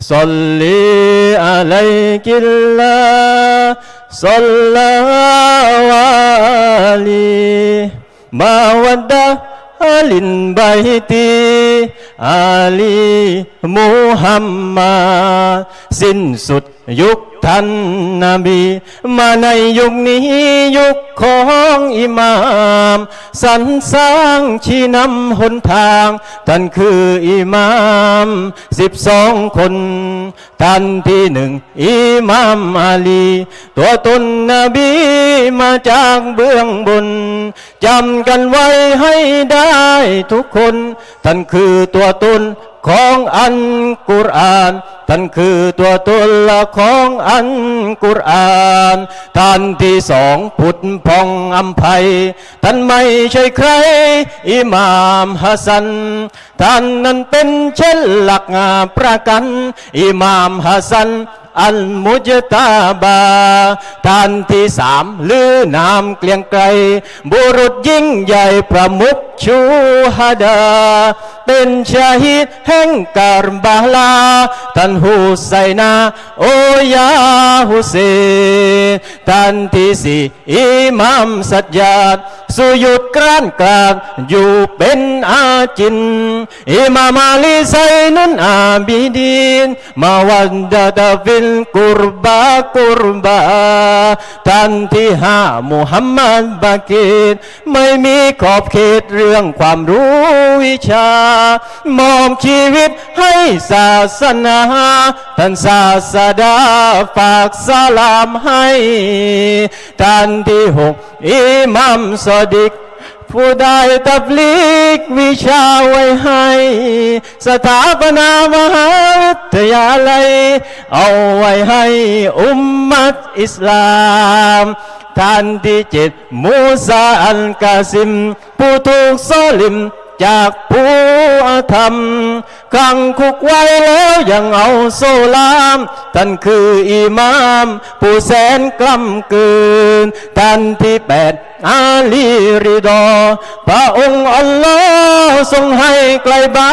صلي عليك الله صلى عليه ما ودع للبيت علي محمد สิ้นสุดยุคท่านนบี มาในยุคนี้ยุคของอิหม มามสรรสร้างชี้นำหนทาง ท่านคืออิหมามสิบสองคน ท่านที่หนึ่งอิหมามอาลี ตัวตนนบีมาจากเบื้องบนจำกันไว้ให้ได้ทุกคน ท่านคือตัวตนของอันกุรอาน ท่านคือตัวตนละของอัน กุรอานท่านที่สองผุดพองอัมภัยท่านไม่ใช่ใคร อิหม่ามฮัสซันท่านนั้นเป็นเช่นหลักประกัน อิหม่ามฮัสซันอัลมุจตาบาท่านที่สามลือนามเกลียงไกรบุรุษยิ่งใหญ่ประมุขชูฮดา เป็นชาฮิดแห่งการบาลาท่านฮุไซนาโอยาฮุเซนท่านที่สี่อิหมัมสัจญา สุยุดกรานกลาง อยู่เป็นอาจินอิมามาลีไซนุนอาบิดีนมาวันดาดาฟิลกุรบากุรบาท่านที่ห้ามุฮัมมัดบากีดไม่มีขอบเขตเรื่องความรู้วิชา มอบชีวิตให้ศาสนาท่านศาสดาฝากสลามให้ท่านที่หกอิมัมสดิก ผู้ได้ตับลิกวิชาไว้ให้ สถาปนามหาวิทยาลัย เอาไว้ให้อุมมัตอิสลามท่านที่เจ็ดมูซาอัลกาซิม ผู้ถูกซลิมจากผู้อาธรรมขังคุกไว้แล้วยังเอาโซลาม ท่านคืออิหมาม ผู้แสนกล้ำเกินท่านที่แปด อาลีริดอพระองค์อัลลอฮ์ทรงให้ไกลบ้า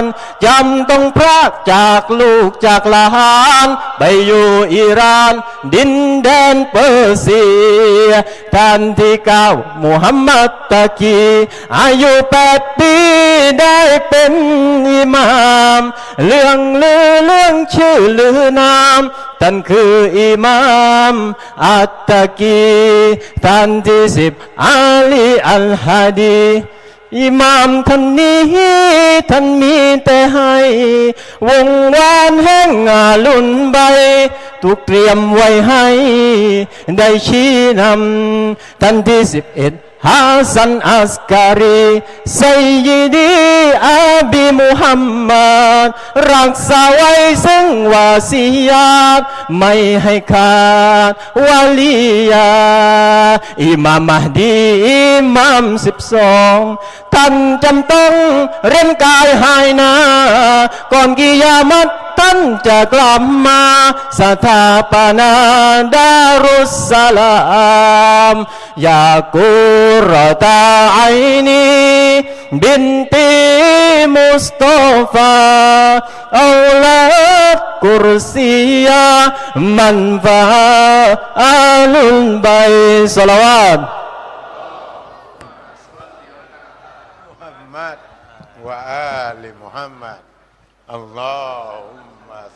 นจำต้องพรากจากลูกจากหลาน ไปอยู่อิหร่าน ดินแดนเปอร์เซียท่านที่เก้ามุฮัมมัดตะกี อายุแปดปีได้เป็นอิหมาม เรื่องลือเรื่องชื่อลือนาม ท่านคืออิหมามอัตตะกีท่านที่สิบอาลีอัลฮาดีอิหมามท่านนี้ท่านมีแต่ให้ วงวานแห่งอาลุนใบถูกเตรียมไว้ให้ ได้ชี้นำท่านที่สิบเอ็ด ฮาสันอัสการีไซยิดีอาบีมุฮัมมัดรักษาไว้ซึ่งวาสียาตไม่ให้ขาดวาลียาอิมามมหดีอิมามสิบสองท่านจำต้องเรียนกายหายนาก่อนกิยามัต ท่านจะกลับมาสถาปนาดารุสสลามยากุรตาไอนีบินตีมุสตอฟาเอาลัดกุรซียามันฟาอาลุลบัยสลาวาต محمد وآل محمد Allahumma